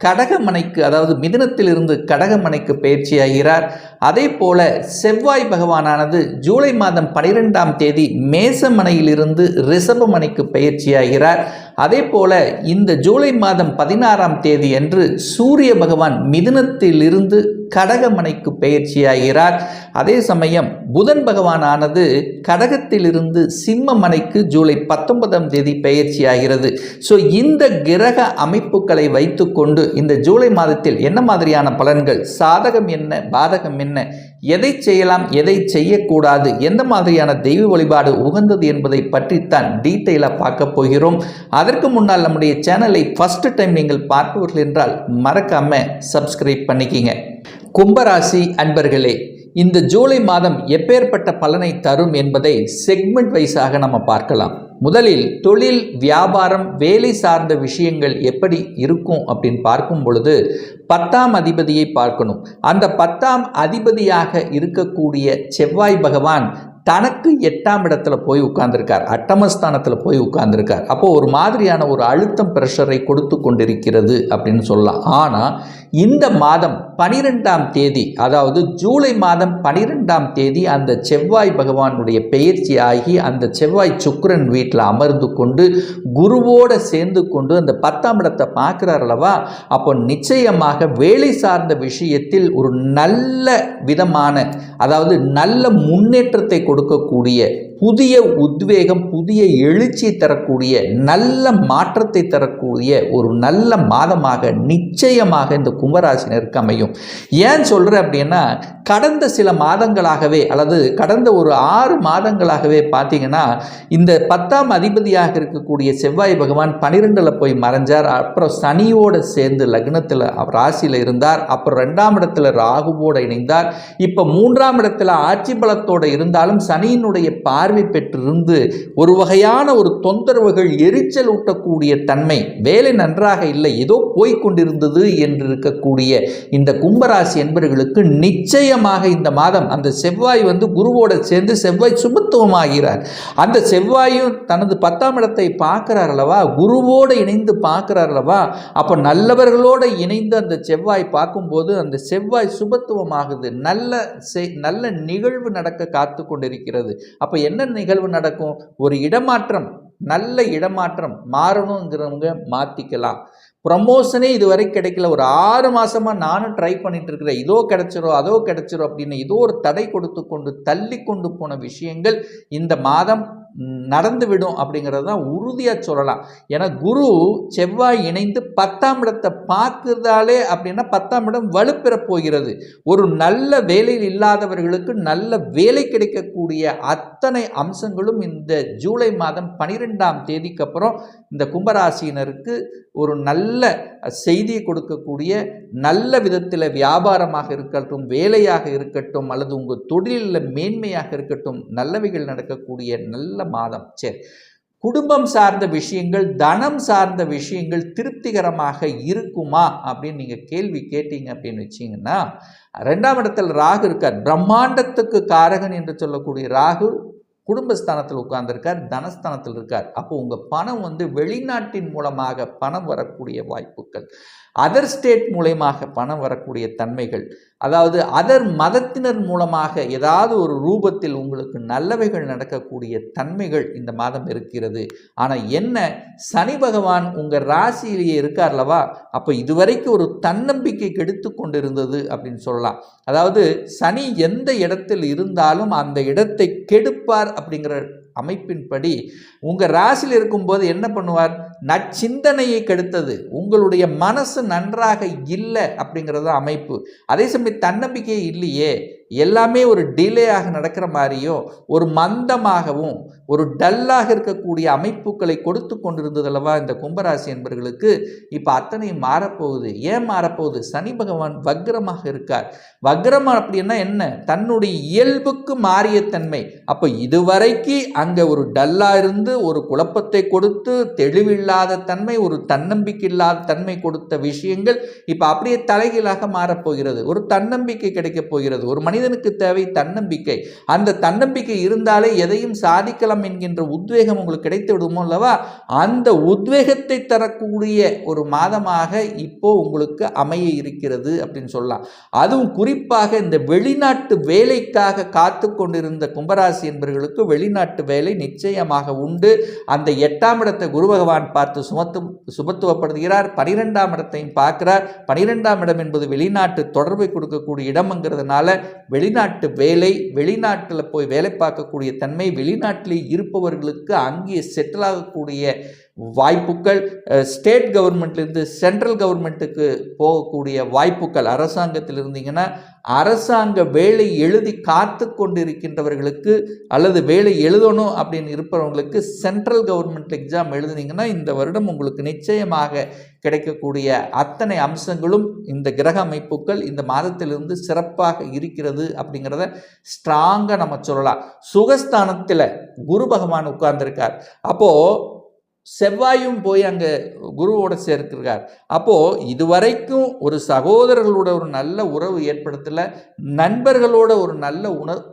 கடகமனைக்கு அதாவது மிதனத்திலிருந்து கடகமனைக்கு பயிற்சியாகிறார். அதே போல செவ்வாய் பகவானானது ஜூலை மாதம் பனிரெண்டாம் தேதி மேசமனையிலிருந்து ரிஷபமனைக்கு பயிற்சியாகிறார். அதே போல இந்த ஜூலை மாதம் பதினாறாம் தேதி அன்று சூரிய பகவான் மிதுனத்திலிருந்து கடகமனைக்கு பயிற்சியாகிறார். அதே சமயம் புதன் பகவானானது கடகத்திலிருந்து சிம்ம மனைக்கு ஜூலை பத்தொன்பதாம் தேதி பயிற்சியாகிறது. ஸோ இந்த கிரக அமைப்புகளை வைத்துக்கொண்டு இந்த ஜூலை மாதத்தில் என்ன மாதிரியான பலன்கள்? சாதகம் என்ன? பாதகம் என்ன? எதை செய்யலாம் எதை செய்யக்கூடாது? எந்த மாதிரியான தெய்வ வழிபாடு உகந்தது என்பதை பற்றித்தான் டீட்டெயிலாக பார்க்க போகிறோம். அதற்கு முன்னால் நம்முடைய சேனலை ஃபஸ்ட் டைம் நீங்கள் பார்ப்பவர்கள் என்றால் மறக்காம சப்ஸ்கிரைப் பண்ணிக்கிங்க. கும்பராசி அன்பர்களே இந்த ஜூலை மாதம் எப்பேற்பட்ட பலனை தரும் என்பதை செக்மெண்ட் வைஸாக நம்ம பார்க்கலாம். முதலில் தொழில் வியாபாரம் வேலை சார்ந்த விஷயங்கள் எப்படி இருக்கும் அப்படின்னு பார்க்கும் பொழுது பத்தாம் அதிபதியை பார்க்கணும். அந்த பத்தாம் அதிபதியாக இருக்கக்கூடிய செவ்வாய் பகவான் தனக்கு எட்டாம் இடத்துல போய் உட்கார்ந்துருக்கார். அட்டமஸ்தானத்தில் போய் உட்கார்ந்துருக்கார். அப்போது ஒரு மாதிரியான ஒரு அழுத்தம் ப்ரெஷரை கொடுத்து கொண்டிருக்கிறது அப்படின்னு சொல்லலாம். ஆனால் இந்த மாதம் பனிரெண்டாம் தேதி அதாவது ஜூலை மாதம் பனிரெண்டாம் தேதி அந்த செவ்வாய் பகவானுடைய பெயர்ச்சி ஆகி அந்த செவ்வாய் சுக்கிரன் வீட்டில் அமர்ந்து கொண்டு குருவோடு சேர்ந்து கொண்டு அந்த பத்தாம் இடத்தை பார்க்குறார் அல்லவா? அப்போ நிச்சயமாக வேலை சார்ந்த விஷயத்தில் ஒரு நல்ல விதமான அதாவது நல்ல முன்னேற்றத்தை கொடுக்கக்கூடிய புதிய உத்வேகம் புதிய எழுச்சி தரக்கூடிய நல்ல மாற்றத்தை தரக்கூடிய ஒரு நல்ல மாதமாக நிச்சயமாக இந்த கும்பராசினருக்கு அமையும். ஏன் சொல்கிறேன் அப்படின்னா கடந்த சில மாதங்களாகவே அல்லது கடந்த ஒரு ஆறு மாதங்களாகவே பார்த்தீங்கன்னா இந்த பத்தாம் அதிபதியாக இருக்கக்கூடிய செவ்வாய் பகவான் பனிரெண்டில் போய் மறைஞ்சார். அப்புறம் சனியோடு சேர்ந்து லக்னத்தில் ராசியில் இருந்தார். அப்புறம் ரெண்டாம் இடத்துல ராகுவோடு இணைந்தார். இப்போ மூன்றாம் இடத்துல ஆட்சி பலத்தோடு இருந்தாலும் சனியினுடைய பார்வை பெற்றிருந்து ஒரு வகையான ஒரு தொந்தரவுகள் எரிச்சல் ஊட்டக்கூடிய தன்மை வேலை நன்றாக இல்லை ஏதோ போய்கொண்டிருந்தது என்று இருக்கக்கூடிய இந்த கும்பராசி என்பவர்களுக்கு நிச்சயமாக இந்த மாதம் அந்த செவ்வாய் வந்து குருவோட சேர்ந்து செவ்வாய் சுபத்துவமாகிறார். அந்த செவ்வாயும் தனது பத்தாம் இடத்தை பார்க்கிறார் அல்லவா? குருவோடு இணைந்து பார்க்கிறார் அல்லவா? அப்போ நல்லவர்களோடு இணைந்து அந்த செவ்வாய் பார்க்கும்போது அந்த செவ்வாய் சுபத்துவமாகுது. நல்ல செய் நல்ல நிகழ்வு நடக்க காத்து கொண்டிருக்கிறது. அப்போ என்ன நிகழ்வு நடக்கும்? ஒரு இடமாற்றம் நல்ல இடமாற்றம் மாறணுங்கிறவங்க மாற்றிக்கலாம் ப்ரமோஷனே இதுவரை கிடைக்கல. ஒரு ஆறு மாதமாக நானும் ட்ரை பண்ணிட்டு இருக்கிறேன். இதோ கிடைச்சிரும் அதோ கிடைச்சிரும் அப்படின்னு இதோ ஒரு தடை கொடுத்து கொண்டு தள்ளி கொண்டு போன விஷயங்கள் இந்த மாதம் நடந்துவிடும் அப்படிங்கிறது தான் உறுதியாக சொல்லலாம். ஏன்னா குரு செவ்வாய் இணைந்து பத்தாம் இடத்தை பார்க்குறதாலே அப்படின்னா பத்தாம் இடம் வலுப்பெறப் போகிறது. ஒரு நல்ல வேலையில் இல்லாதவர்களுக்கு நல்ல வேலை கிடைக்கக்கூடிய அத்தனை அம்சங்களும் இந்த ஜூலை மாதம் பனிரெண்டாம் தேதிக்கு அப்புறம் இந்த கும்பராசியினருக்கு ஒரு நல்ல செய்தியை கொடுக்கக்கூடிய நல்ல விதத்தில் வியாபாரமாக இருக்கட்டும் வேலையாக இருக்கட்டும் அல்லது உங்கள் தொழிலில் மேன்மையாக இருக்கட்டும் நல்லவைகள் நடக்கக்கூடிய நல்ல மாதம். சரி. குடும்பம் சார்ந்த விஷயங்கள் தனம் சார்ந்த விஷயங்கள் திருப்திகரமாக இருக்குமா அப்படின்னு நீங்கள் கேள்வி கேட்டீங்க அப்படின்னு வச்சிங்கன்னா ரெண்டாம் இடத்தில் ராகு இருக்கார். பிரம்மாண்டத்துக்கு காரகன் என்று சொல்லக்கூடிய ராகு குடும்பஸ்தானத்தில் உட்கார்ந்துருக்கார் தனஸ்தானத்தில் இருக்கார். அப்போ உங்கள் பணம் வந்து வெளிநாட்டின் மூலமாக பணம் வரக்கூடிய வாய்ப்புகள். அதர் ஸ்டேட் மூலயமாக பணம் வரக்கூடிய தன்மைகள் அதாவது அதர் மதத்தினர் மூலமாக ஏதாவது ஒரு ரூபத்தில் உங்களுக்கு நல்லவைகள் நடக்கக்கூடிய தன்மைகள் இந்த மாதம் இருக்கிறது. ஆனால் என்ன? சனி பகவான் உங்கள் ராசியிலேயே இருக்கார்லவா அப்போ இதுவரைக்கும் ஒரு தன்னம்பிக்கை கெடுத்து கொண்டிருந்தது அப்படின்னு சொல்லலாம். அதாவது சனி எந்த இடத்தில் இருந்தாலும் அந்த இடத்தை கெடுப்பார் அப்படிங்கிற அமைப்பின்படி உங்கள் ராசியில் இருக்கும்போது என்ன பண்ணுவார்? நச்சிந்தனையை கெடுத்தது. உங்களுடைய மனசு நன்றாக இல்லை அப்படிங்கிறது தான் அமைப்பு. அதே சமயம் தன்னம்பிக்கை இல்லையே. எல்லாமே ஒரு டிலே ஆக நடக்கிற மாதிரியோ ஒரு மந்தமாகவும் ஒரு டல்லாக இருக்கக்கூடிய அமைப்புகளை கொடுத்து கொண்டிருந்தது அல்லவா இந்த கும்பராசி என்பர்களுக்கு? இப்போ அத்தனையும் மாறப்போகுது. ஏன் மாறப்போகுது? சனி பகவான் வக்ரமாக இருக்கார். வக்ரம் அப்படின்னா என்ன? தன்னுடைய இயல்புக்கு மாறிய தன்மை. அப்போ இதுவரைக்கு அங்கே ஒரு டல்லாக இருந்து ஒரு குழப்பத்தை கொடுத்து தெளிவில்லாத தன்மை ஒரு தன்னம்பிக்கை இல்லாத தன்மை கொடுத்த விஷயங்கள் இப்போ அப்படியே தலைகீழாக மாறப்போகிறது. ஒரு தன்னம்பிக்கை கிடைக்கப் போகிறது. ஒரு மனிதனுக்கு தேவை தன்னம்பிக்கை. அந்த தன்னம்பிக்கை இருந்தாலே எதையும் சாதிக்கலாம் என்கின்ற உத்வேகம் உங்களுக்கு கிடைத்து விடுமோ அல்லவா? அந்த உத்வேகத்தை தரக்கூடிய ஒரு மாதமாக இப்போ உங்களுக்கு அமைய இருக்கிறது அப்படின்னு சொல்லலாம். அதுவும் குறிப்பாக இந்த வெளிநாட்டு வேலைக்காக காத்து கொண்டிருந்த கும்பராசி என்பவர்களுக்கு வெளிநாட்டு வேலை நிச்சயமாக உண்டு. அந்த எட்டாம் இடத்தை குரு பகவான் பார்த்து சுமத்து சுமத்துவப்படுகிறார் பனிரெண்டாம் இடத்தையும் பார்க்கிறார். பனிரெண்டாம் இடம் என்பது வெளிநாட்டு தொடர்பை கொடுக்கக்கூடிய இடம்ங்கிறதுனால வெளிநாட்டு வேலை வெளிநாட்டில் போய் வேலை பார்க்கக்கூடிய தன்மை வெளிநாட்டிலே இருப்பவர்களுக்கு அங்கே செட்டில் ஆகக்கூடிய வாய்ப்புகள் ஸ்டேட் கவர்மெண்ட்லேருந்து சென்ட்ரல் கவர்மெண்ட்டுக்கு போகக்கூடிய வாய்ப்புகள். அரசாங்கத்தில் இருந்தீங்கன்னா அரசாங்க வேலை எழுதி காத்து கொண்டிருக்கின்றவர்களுக்கு அல்லது வேலை எழுதணும் அப்படின்னு இருப்பவங்களுக்கு சென்ட்ரல் கவர்மெண்ட் எக்ஸாம் எழுதுனீங்கன்னா இந்த வருடம் உங்களுக்கு நிச்சயமாக கிடைக்கக்கூடிய அத்தனை அம்சங்களும் இந்த கிரக அமைப்புகள் இந்த மாதத்திலிருந்து சிறப்பாக இருக்கிறது அப்படிங்கிறத ஸ்ட்ராங்காக நம்ம சொல்லலாம். சுகஸ்தானத்தில் குரு பகவான் உட்கார்ந்துருக்கார். அப்போது செவ்வாயும் போய் அங்கே குருவோட சேர்க்கிறார் அப்போது இதுவரைக்கும் ஒரு சகோதரர்களோட ஒரு நல்ல உறவு ஏற்படுத்தலை நண்பர்களோட ஒரு நல்ல உணர்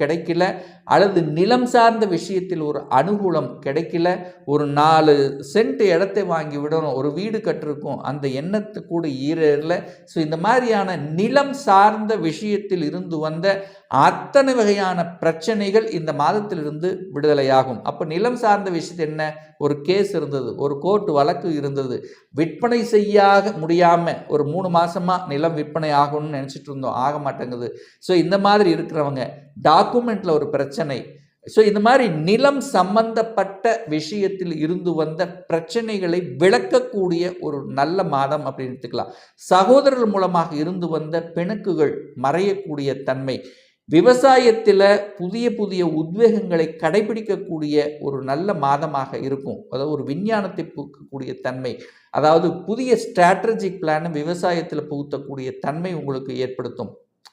கிடைக்கல அல்லது நிலம் சார்ந்த விஷயத்தில் ஒரு அனுகூலம் கிடைக்கல ஒரு நாலு சென்ட் இடத்தை வாங்கி விடணும் ஒரு வீடு கட்டிருக்கும் அந்த எண்ணத்து கூட ஈரல ஸோ இந்த மாதிரியான நிலம் சார்ந்த விஷயத்தில் இருந்து வந்த அத்தனை வகையான பிரச்சனைகள் இந்த மாதத்திலிருந்து விடுதலையாகும். அப்போ நிலம் சார்ந்த விஷயத்து என்ன? ஒரு கேஸ் இருந்தது ஒரு கோர்ட் வழக்கு இருந்தது. விற்பனை செய்யாக முடியாமல் ஒரு மூணு மாதமாக நிலம் விற்பனை ஆகணும்னு நினச்சிட்டு இருந்தோம். ஆக மாட்டேங்குது. ஸோ இந்த மாதிரி இருக்கிறவங்க டாக்குமெண்ட்டில் ஒரு பிரச்சனை. ஸோ இந்த மாதிரி நிலம் சம்பந்தப்பட்ட விஷயத்தில் இருந்து வந்த பிரச்சனைகளை விளக்கக்கூடிய ஒரு நல்ல மாதம் அப்படின்னு எடுத்துக்கலாம். சகோதரர்கள் மூலமாக இருந்து வந்த பிணக்குகள் மறையக்கூடிய தன்மை. விவசாயத்தில் புதிய புதிய உத்வேகங்களை கடைபிடிக்கக்கூடிய ஒரு நல்ல மாதமாக இருக்கும். அதாவது ஒரு விஞ்ஞானத்தை பூக்கக்கூடிய தன்மை. அதாவது புதிய ஸ்ட்ராட்டஜிக் பிளானை விவசாயத்தில் புகுத்தக்கூடிய தன்மை உங்களுக்கு ஏற்படுத்தும்.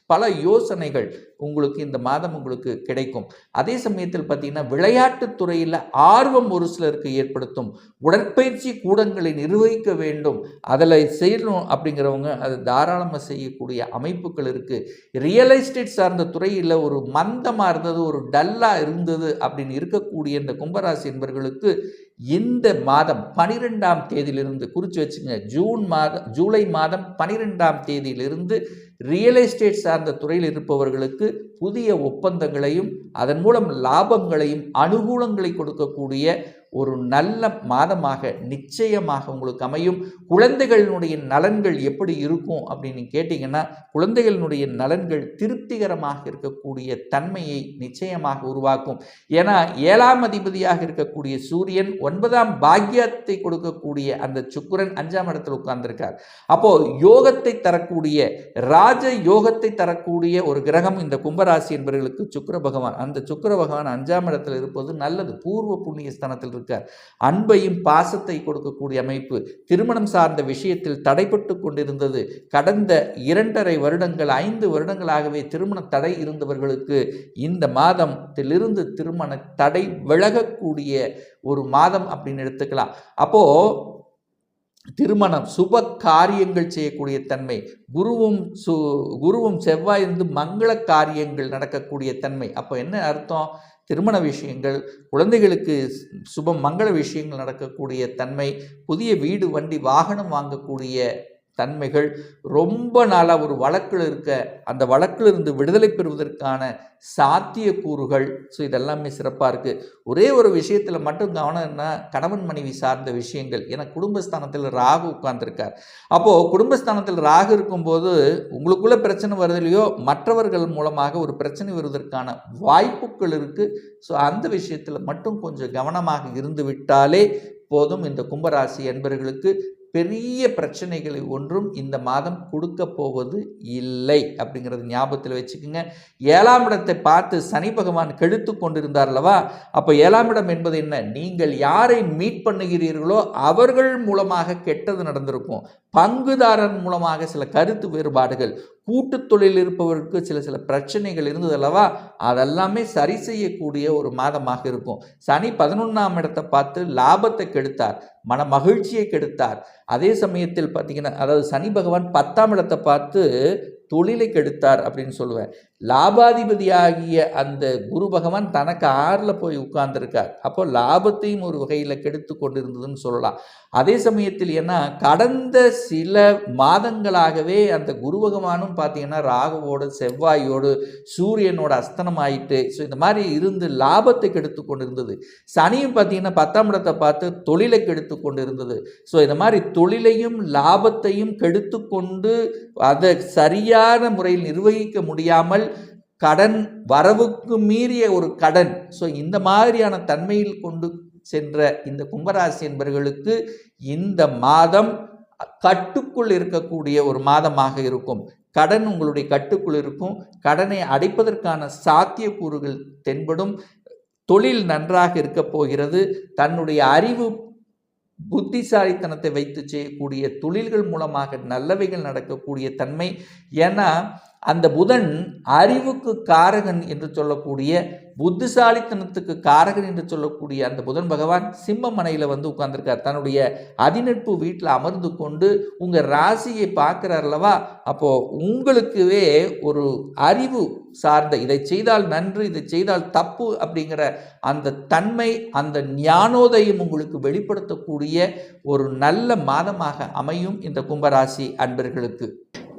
பல யோசனைகள் உங்களுக்கு இந்த மாதம் உங்களுக்கு கிடைக்கும். அதே சமயத்தில் பார்த்தீங்கன்னா விளையாட்டு துறையில் ஆர்வம் ஒரு சிலருக்கு ஏற்படுத்தும். உடற்பயிற்சி கூடங்களை நிர்வகிக்க வேண்டும். அதில் செய்யணும் அப்படிங்கிறவங்க அது தாராளமாக செய்யக்கூடிய அமைப்புகள் இருக்குது ரியல் எஸ்டேட் சார்ந்த துறையில் ஒரு மந்தமாக இருந்தது ஒரு டல்லாக இருந்தது அப்படின்னு இருக்கக்கூடிய இந்த கும்பராசி என்பர்களுக்கு இந்த மாதம் பனிரெண்டாம் தேதியிலிருந்து குறித்து வச்சுங்க ஜூன் மாதம் ஜூலை மாதம் பனிரெண்டாம் தேதியிலிருந்து ரியல் எஸ்டேட் சார்ந்த துறையில் இருப்பவர்களுக்கு புதிய ஒப்பந்தங்களையும் அதன் மூலம் லாபங்களையும் அனுகூலங்களை கொடுக்கக்கூடிய ஒரு நல்ல மாதமாக நிச்சயமாக உங்களுக்கு அமையும். குழந்தைகளினுடைய நலன்கள் எப்படி இருக்கும் அப்படின்னு கேட்டிங்கன்னா குழந்தைகளினுடைய நலன்கள் திருப்திகரமாக இருக்கக்கூடிய தன்மையை நிச்சயமாக உருவாக்கும். ஏன்னா ஏழாம் அதிபதியாக இருக்கக்கூடிய சூரியன் ஒன்பதாம் பாக்கியத்தை கொடுக்கக்கூடிய அந்த சுக்குரன் அஞ்சாம் இடத்தில் உட்கார்ந்திருக்கார். அப்போ யோகத்தை தரக்கூடிய ராஜ யோகத்தை தரக்கூடிய ஒரு கிரகம் இந்த கும்பராசி என்பவர்களுக்கு சுக்கர பகவான். அந்த சுக்கர பகவான் அஞ்சாம் இடத்தில் இருப்பது நல்லது. பூர்வ புண்ணிய ஸ்தானத்தில் இருக்கார் அன்பையும் பாசத்தை கொடுக்கக்கூடிய அமைப்பு திருமணம் சார்ந்த விஷயத்தில் தடைப்பட்டு கொண்டிருந்தது. கடந்த இரண்டரை வருடங்கள் ஐந்து வருடங்களாகவே திருமண தடை இருந்தவர்களுக்கு இந்த மாதத்திலிருந்து திருமண தடை விலகக்கூடிய ஒரு மாதம் அப்படின்னு எடுத்துக்கலாம். அப்போது திருமணம் சுப காரியங்கள் செய்யக்கூடிய தன்மை குருவும் சு குருவும் செவ்வாய் இருந்து மங்கள காரியங்கள் நடக்கக்கூடிய தன்மை. அப்போ என்ன அர்த்தம்? திருமண விஷயங்கள் குழந்தைகளுக்கு சுபம் மங்கள விஷயங்கள் நடக்கக்கூடிய தன்மை புதிய வீடு வண்டி வாகனம் வாங்கக்கூடிய தன்மைகள் ரொம்ப நாளாக ஒரு வழக்கில் இருக்க அந்த வழக்கில் இருந்து விடுதலை பெறுவதற்கான சாத்தியக்கூறுகள். ஸோ இதெல்லாமே சிறப்பாக இருக்குது ஒரே ஒரு விஷயத்தில் மட்டும் கவனம் என்ன? கணவன் மனைவி சார்ந்த விஷயங்கள். ஏன்னா குடும்பஸ்தானத்தில் ராகு உட்கார்ந்துருக்கார். அப்போது குடும்பஸ்தானத்தில் ராகு இருக்கும்போது உங்களுக்குள்ள பிரச்சனை வருது இல்லையோ? மற்றவர்கள் மூலமாக ஒரு பிரச்சனை வருவதற்கான வாய்ப்புகள் இருக்குது ஸோ அந்த விஷயத்தில் மட்டும் கொஞ்சம் கவனமாக இருந்து விட்டாலே போதும். இந்த கும்பராசி என்பவர்களுக்கு பெரிய பிரச்சனைகளை ஒன்றும் இந்த மாதம் கொடுக்க போவது இல்லை அப்படிங்கிறது ஞாபகத்தில் வச்சுக்கோங்க. ஏழாம் இடத்தை பார்த்து சனி பகவான் கெடுத்து கொண்டிருந்தார் அல்லவா? அப்போ ஏழாம் இடம் என்பது என்ன? நீங்கள் யாரை மீட் பண்ணுகிறீர்களோ அவர்கள் மூலமாக கெட்டது நடந்திருக்கும். பங்குதாரன் மூலமாக சில கருத்து வேறுபாடுகள். கூட்டு தொழில் இருப்பவருக்கு சில சில பிரச்சனைகள் இருந்தது அல்லவா? அதெல்லாமே சரி செய்யக்கூடிய ஒரு மாதமாக இருக்கும். சனி பதினொன்றாம் இடத்தை பார்த்து லாபத்தை கெடுத்தார் மன மகிழ்ச்சியை கெடுத்தார். அதே சமயத்தில் பார்த்தீங்கன்னா அதாவது சனி பகவான் பத்தாம் இடத்தை பார்த்து தொழிலை கெடுத்தார் அப்படின்னு சொல்லுவேன் லாபாதிபதியாகிய அந்த குரு பகவான் தனக்கு ஆறில் போய் உட்கார்ந்துருக்கார். அப்போ லாபத்தையும் ஒரு வகையில் கெடுத்து கொண்டிருந்ததுன்னு சொல்லலாம். அதே சமயத்தில் ஏன்னா கடந்த சில மாதங்களாகவே அந்த குரு பகவானும் பார்த்தீங்கன்னா ராகுவோடு செவ்வாயோடு சூரியனோட அஸ்தனம் ஆயிட்டு ஸோ இந்த மாதிரி இருந்து லாபத்தை கெடுத்து கொண்டு இருந்தது சனியும் பார்த்தீங்கன்னா பத்தாம் இடத்தை பார்த்து தொழிலை கெடுத்து கொண்டு இருந்தது ஸோ இந்த மாதிரி தொழிலையும் லாபத்தையும் கெடுத்து கொண்டு அதை சரியான முறையில் நிர்வகிக்க முடியாமல் கடன் வரவுக்கு மீறிய ஒரு கடன். ஸோ இந்த மாதிரியான தன்மையில் கொண்டு சென்ற இந்த கும்பராசி என்பவர்களுக்கு இந்த மாதம் கட்டுக்குள் இருக்கக்கூடிய ஒரு மாதமாக இருக்கும். கடன் உங்களுடைய கட்டுக்குள் இருக்கும். கடனை அடைப்பதற்கான சாத்தியக்கூறுகள் தென்படும். தொழில் நன்றாக இருக்க போகிறது. தன்னுடைய அறிவு புத்திசாலித்தனத்தை வைத்து செய்யக்கூடிய தொழில்கள் மூலமாக நல்லவைகள் நடக்கக்கூடிய தன்மை. ஏன்னா அந்த புதன் அறிவுக்கு காரகன் என்று சொல்லக்கூடிய புத்திசாலித்தனத்துக்கு காரகன் என்று சொல்லக்கூடிய அந்த புதன் பகவான் சிம்ம மனையில் வந்து உட்கார்ந்துருக்கார். தன்னுடைய அதிநட்பு வீட்டில் அமர்ந்து கொண்டு உங்கள் ராசியை பார்க்குறார்லவா அப்போது உங்களுக்குவே ஒரு அறிவு சார்ந்த இதை செய்தால் நன்று இதை செய்தால் தப்பு அப்படிங்கிற அந்த தன்மை அந்த ஞானோதயம் உங்களுக்கு வெளிப்படுத்தக்கூடிய ஒரு நல்ல மாதமாக அமையும் இந்த கும்பராசி அன்பர்களுக்கு.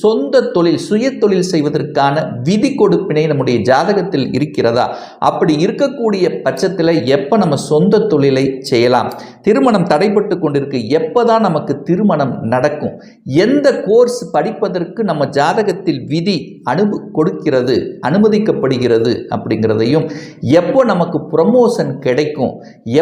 சொந்த தொழில் சுய தொழில் செய்வதற்கான விதி கொடுப்பினை நம்முடைய ஜாதகத்தில் இருக்கிறதா? அப்படி இருக்கக்கூடிய பட்சத்தில் எப்போ நம்ம சொந்த தொழிலை செய்யலாம்? திருமணம் தடைப்பட்டு கொண்டிருக்கு. எப்போ தான் நமக்கு திருமணம் நடக்கும்? எந்த கோர்ஸ் படிப்பதற்கு நம்ம ஜாதகத்தில் விதி அனுப கொடுக்கிறது அனுமதிக்கப்படுகிறது அப்படிங்கிறதையும் எப்போ நமக்கு ப்ரமோஷன் கிடைக்கும்?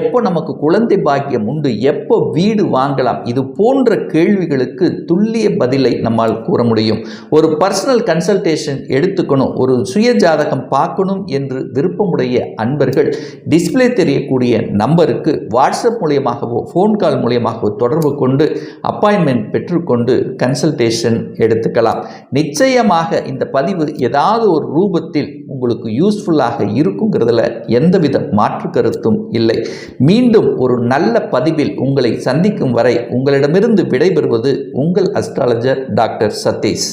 எப்போ நமக்கு குழந்தை பாக்கியம் உண்டு? எப்போ வீடு வாங்கலாம்? இது போன்ற கேள்விகளுக்கு துல்லிய பதிலை நம்மால் கூற முடியும். ஒரு பர்சனல் கன்சல்டேஷன் எடுத்துக்கணும். ஒரு சுய ஜாதகம் பார்க்கணும் என்று விருப்பமுடைய அன்பர்கள் டிஸ்பிளே தெரியக்கூடிய நம்பருக்கு வாட்ஸ்அப் மூலியமாகவோ ஃபோன் கால் மூலியமாகவோ தொடர்பு கொண்டு அப்பாயின்மெண்ட் பெற்றுக்கொண்டு கன்சல்டேஷன் எடுத்துக்கலாம். நிச்சயமாக இந்த பதிவு ஏதாவது ஒரு ரூபத்தில் உங்களுக்கு யூஸ்ஃபுல்லாக இருக்குங்கிறதுல எந்தவித மாற்று கருத்தும் இல்லை. மீண்டும் ஒரு நல்ல பதிவில் உங்களை சந்திக்கும் வரை உங்களிடமிருந்து விடைபெறுவது உங்கள் அஸ்ட்ராலஜர் டாக்டர் சதீஷ்.